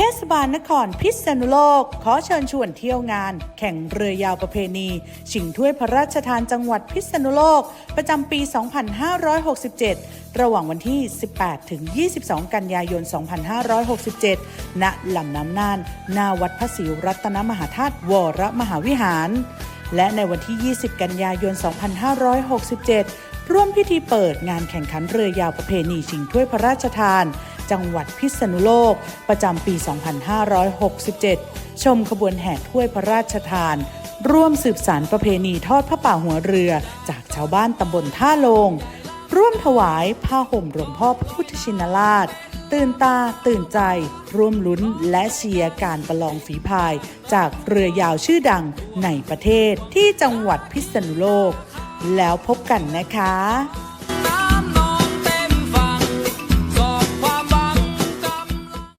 เทศบาลนครพิษณุโลก ขอเชิญชวนเที่ยวงาน แข่งเรือยาวประเพณี ชิงถ้วยพระราชทานจังหวัดพิษณุโลก ประจำปี 2567 ระหว่างวันที่ 18 ถึง 22 กันยายน 2567 ณ ลำน้ำน่านหน้าวัดพระศรีรัตนมหาธาตุวรมหาวิหาร และในวันที่ 20 กันยายน 2567 ร่วมพิธีเปิดงานแข่งขันเรือยาวประเพณีชิงถ้วยพระราชทาน จังหวัดพิษณุโลก ประจำปี 2567 ชมขบวนแห่ถ้วยพระราชทาน ร่วมสืบสารประเพณีทอดพระป่าหัวเรือ จากชาวบ้านตำบลท่าลง ร่วมถวายผ้าห่มหลวงพ่อพระพุทธชินราชตื่นตาตื่นใจ ร่วมลุ้นและเชียร์การประลองฝีพาย จากเรือยาวชื่อดังในประเทศที่จังหวัดพิษณุโลก แล้วพบกันนะคะ